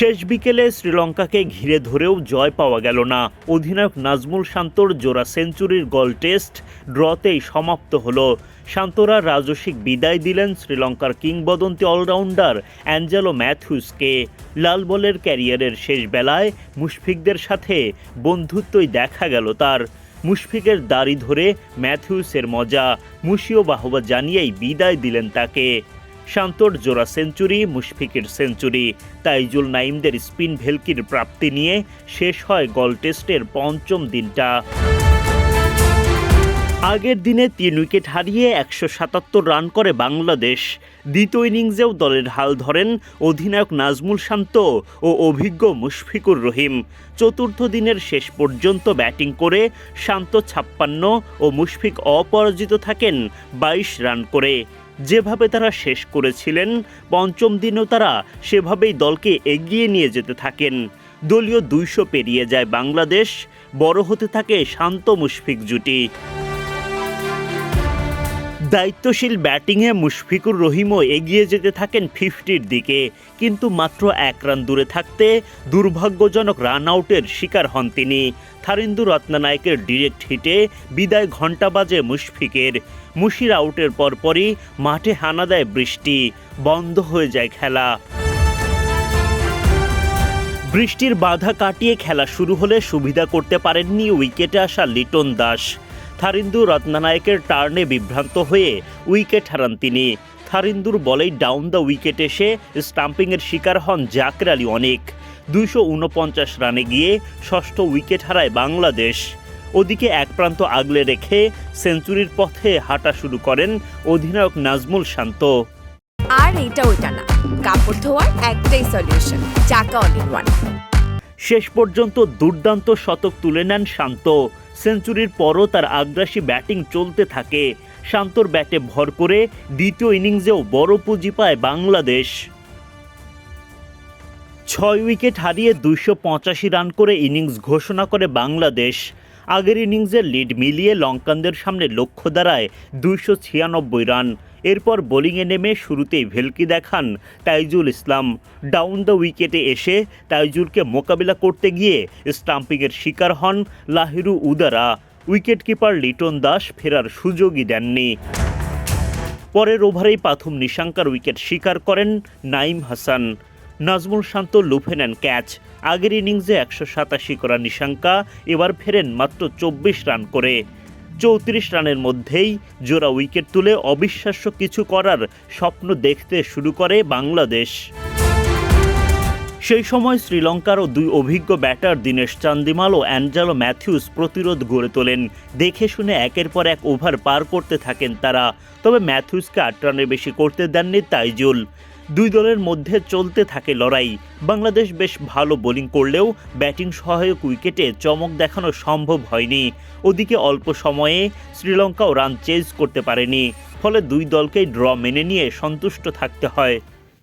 শেষ বিকেলে শ্রীলঙ্কাকে ঘিরে ধরেও জয় পাওয়া গেল না। অধিনায়ক নাজমুল শান্তর জোড়া সেঞ্চুরির গল টেস্ট ড্রতেই সমাপ্ত হলো। শান্তরা রাজস্বিক বিদায় দিলেন শ্রীলঙ্কার কিংবদন্তি অলরাউন্ডার অ্যাঞ্জেলো ম্যাথিউসকে। লাল বলের ক্যারিয়ারের শেষ বেলায় মুশফিকদের সাথে বন্ধুত্বই দেখা গেল তার। মুশফিকের দাড়ি ধরে ম্যাথিউসের মজা, মুশিও বাহবা জানিয়েই বিদায় দিলেন তাকে। শান্তর জোড়া সেঞ্চুরি, মুশফিকের সেঞ্চুরি। তাইজুল নাইমদের স্পিন ভেলকির প্রাপ্তি নিয়ে শেষ হয় গল টেস্টের পঞ্চম দিনটা। আগের দিনে তিন উইকেট হারিয়ে একশো সাতাত্তর রান করে বাংলাদেশ। দ্বিতীয় ইনিংসেও দলের হাল ধরেন অধিনায়ক নাজমুল শান্ত ও অভিজ্ঞ মুশফিকুর রহিম। চতুর্থ দিনের শেষ পর্যন্ত ব্যাটিং করে শান্ত ছাপ্পান্ন ও মুশফিক অপরাজিত থাকেন বাইশ রান করে। যেভাবে তারা শেষ করেছিলেন, পঞ্চম দিনেও তারা সেভাবেই দলকে এগিয়ে নিয়ে যেতে থাকেন। দলীয় দুইশো পেরিয়ে যায় বাংলাদেশ, বড় হতে থাকে শান্ত মুশফিক জুটি। দায়িত্বশীল ব্যাটিংয়ে মুশফিকুর রহিমও এগিয়ে যেতে থাকেন ফিফটির দিকে। কিন্তু মাত্র এক রান দূরে থাকতে দুর্ভাগ্যজনক রান আউটের শিকার হন তিনি। থারিন্দু রত্নানায়কের ডিরেক্ট হিটে বিদায় ঘণ্টা বাজে মুশফিকের। মুশির আউটের পরপরই মাঠে হানা দেয় বৃষ্টি। বন্ধ হয়ে যায় খেলা। বৃষ্টির বাধা কাটিয়ে খেলা শুরু হলে সুবিধা করতে পারেননি উইকেটে আসা লিটন দাস। থারিন্দু রত্নানায়কের টার্নে বিভ্রান্ত হয়ে উইকেট হারান তিনি। থারিন্দুর বলেই ডাউন দ্য উইকেট এসে স্টাম্পিংয়ের শিকার হন জাকের আলী অনেক। দুইশো উনপঞ্চাশ রানে গিয়ে ষষ্ঠ উইকেট হারায় বাংলাদেশ। ওদিকে এক প্রান্ত আগলে রেখে সেঞ্চুরির পথে হাঁটা শুরু করেন অধিনায়ক নাজমুল শান্ত। আর এটা ওইটা না। কাপড় ধোয়ার একটাই সলিউশন চাকা অল ইন ওয়ান শেষ পর্যন্ত দুর্দান্ত শতক তুলে নেন শান্ত। সেঞ্চুরির পরও তার আগ্রাসী ব্যাটিং চলতে থাকে। শান্তর ব্যাটে ভর করে দ্বিতীয় ইনিংসেও বড় পুঁজি পায় বাংলাদেশ। ছয় উইকেট হারিয়ে দুইশো পঁচাশি রান করে ইনিংস ঘোষণা করে বাংলাদেশ। আগের ইনিংসের লিড মিলিয়ে লঙ্কানদের সামনে লক্ষ্য দাঁড়ায় দুইশো ছিয়ানব্বই রান। এরপর বোলিংয়ে নেমে শুরুতেই ভেলকি দেখান তাইজুল ইসলাম। ডাউন দ্য উইকেটে এসে তাইজুলকে মোকাবিলা করতে গিয়ে স্টাম্পিংয়ের শিকার হন লাহিরু উদারা। উইকেটকিপার লিটন দাস ফেরার সুযোগই দেননি। পরের ওভারেই পাথুম নিশাঙ্কার উইকেট শিকার করেন নাইম হাসান। নাজমুল শান্ত লুফে নেন ক্যাচ। আগের ইনিংসে একশো সাতাশি করা নিশাঙ্কা, এবার ফেরেন মাত্র চব্বিশ রান করে। চৌত্রিশ রানের মধ্যেই জোড়া উইকেট তুলে অবিশ্বাস্য কিছু করার স্বপ্ন দেখতে শুরু করে বাংলাদেশ। সেই সময় শ্রীলঙ্কারও দুই অভিজ্ঞ ব্যাটার দীনেশ চান্দিমাল ও অ্যাঞ্জেলো ম্যাথিউস প্রতিরোধ গড়ে তোলেন। দেখে শুনে একের পর এক ওভার পার করতে থাকেন তারা। তবে ম্যাথিউসকে আট রানের বেশি করতে দেননি তাইজুল। দুই দলের মধ্যে চলতে থাকে লড়াই। বাংলাদেশ বেশ ভালো বোলিং করলেও ব্যাটিং সহায়ক উইকেটে চমক দেখানো সম্ভব হয়নি। ওদিকে অল্প সময়ে শ্রীলঙ্কাও রান চেজ করতে পারেনি। ফলে দুই দলকেই ড্র মেনে নিয়ে সন্তুষ্ট থাকতে হয়।